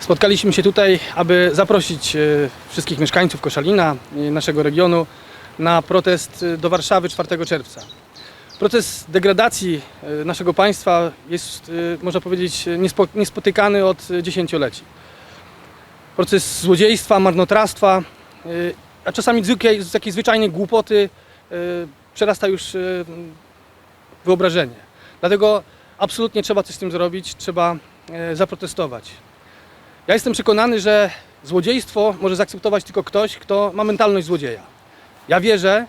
Spotkaliśmy się tutaj, aby zaprosić e, wszystkich mieszkańców Koszalina, e, naszego regionu, na protest e, do Warszawy 4 czerwca. Proces degradacji naszego państwa jest, można powiedzieć, niespo, niespotykany od dziesięcioleci. Proces złodziejstwa, marnotrawstwa, a czasami zwykłej, z jakiejś zwyczajnej głupoty przerasta już wyobrażenie. Dlatego absolutnie trzeba coś z tym zrobić, trzeba zaprotestować. Ja jestem przekonany, że złodziejstwo może zaakceptować tylko ktoś, kto ma mentalność złodzieja. Ja wierzę,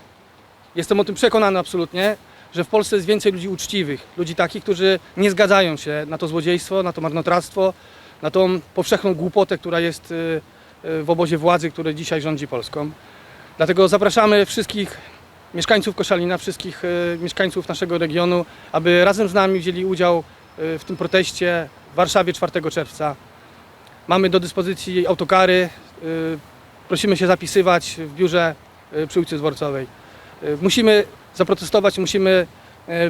jestem o tym przekonany absolutnie, że w Polsce jest więcej ludzi uczciwych, ludzi takich, którzy nie zgadzają się na to złodziejstwo, na to marnotrawstwo, na tą powszechną głupotę, która jest y, y, w obozie władzy, który dzisiaj rządzi Polską. Dlatego zapraszamy wszystkich mieszkańców Koszalina, wszystkich y, mieszkańców naszego regionu, aby razem z nami wzięli udział w tym proteście w Warszawie 4 czerwca. Mamy do dyspozycji autokary. y, Prosimy się zapisywać w biurze y, przy ulicy Dworcowej. Y, Musimy zaprotestować, musimy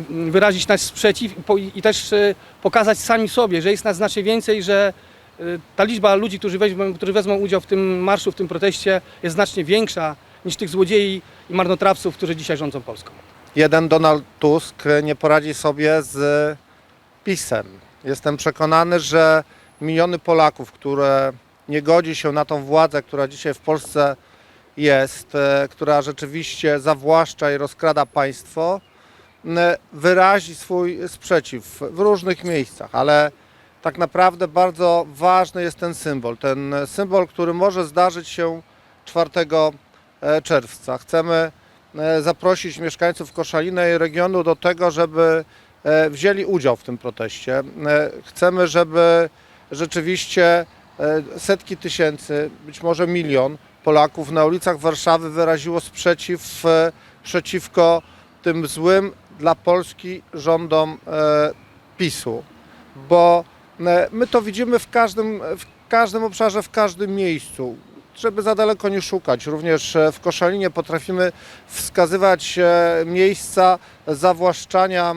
wyrazić nasz sprzeciw i też pokazać sami sobie, że jest nas znacznie więcej, że ta liczba ludzi, którzy wezmą, którzy wezmą udział w tym marszu, w tym proteście jest znacznie większa niż tych złodziei i marnotrawców, którzy dzisiaj rządzą Polską. jeden Donald Tusk nie poradzi sobie z PiSem. Jestem przekonany, że miliony Polaków, które nie godzi się na tą władzę, która dzisiaj w Polsce jest, e, która rzeczywiście zawłaszcza i rozkrada państwo, wyrazi swój sprzeciw w różnych miejscach, ale tak naprawdę bardzo ważny jest ten symbol. Ten symbol, który może zdarzyć się 4 e, czerwca. Chcemy e, zaprosić mieszkańców Koszalina i regionu do tego, żeby wzięli udział w tym proteście. Chcemy, żeby rzeczywiście e, setki tysięcy, być może milion Polaków na ulicach Warszawy wyraziło sprzeciw e, przeciwko tym złym dla Polski rządom e, PiSu. Bo my to widzimy w każdym, w każdym obszarze, w każdym miejscu żeby za daleko nie szukać. Również w Koszalinie potrafimy wskazywać miejsca zawłaszczania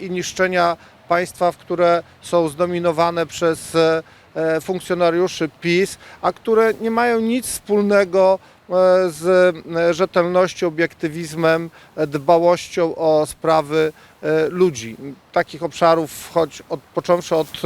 i niszczenia państwa, w które są zdominowane przez e, e, funkcjonariuszy PiS, a które nie mają nic wspólnego e, z rzetelnością, obiektywizmem, dbałością o sprawy ludzi. Takich obszarów, choć od, począwszy od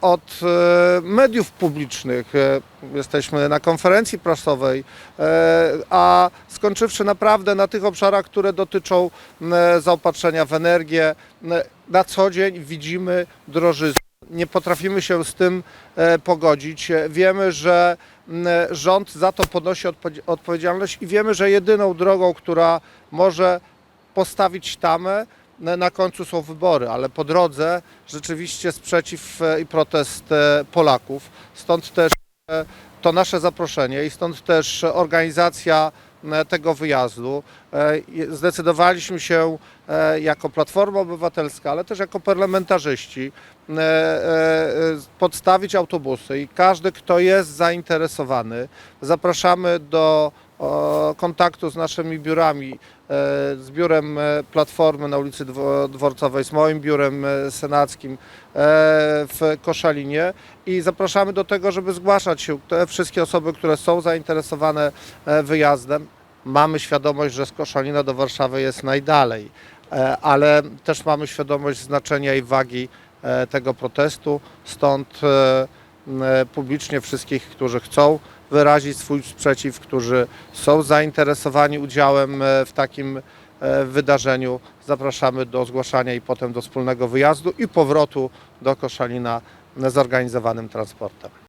od e, mediów publicznych. E, Jesteśmy na konferencji prasowej, e, a skończywszy naprawdę na tych obszarach, które dotyczą e, zaopatrzenia w energię, e, na co dzień widzimy drożyznę. Nie potrafimy się z tym e, pogodzić. E, Wiemy, że rząd za to ponosi odpo- odpowiedzialność i wiemy, że jedyną drogą, która może postawić tamę, na na końcu są wybory, ale po drodze rzeczywiście sprzeciw e, i protest e, Polaków. Stąd też e, to nasze zaproszenie i stąd też organizacja tego wyjazdu. Zdecydowaliśmy się jako Platforma Obywatelska, ale też jako parlamentarzyści podstawić autobusy i każdy, kto jest zainteresowany, zapraszamy do kontaktu z naszymi biurami, e, z biurem e, Platformy na ulicy Dwo- Dworcowej, z moim biurem e, senackim w Koszalinie. I zapraszamy do tego, żeby zgłaszać się. Te wszystkie osoby, które są zainteresowane wyjazdem. Mamy świadomość, że z Koszalina do Warszawy jest najdalej, ale też mamy świadomość znaczenia i wagi tego protestu, stąd publicznie wszystkich, którzy chcą wyrazić swój sprzeciw, którzy są zainteresowani udziałem e, w takim e, wydarzeniu. Zapraszamy do zgłaszania i potem do wspólnego wyjazdu i powrotu do Koszalina zorganizowanym transportem.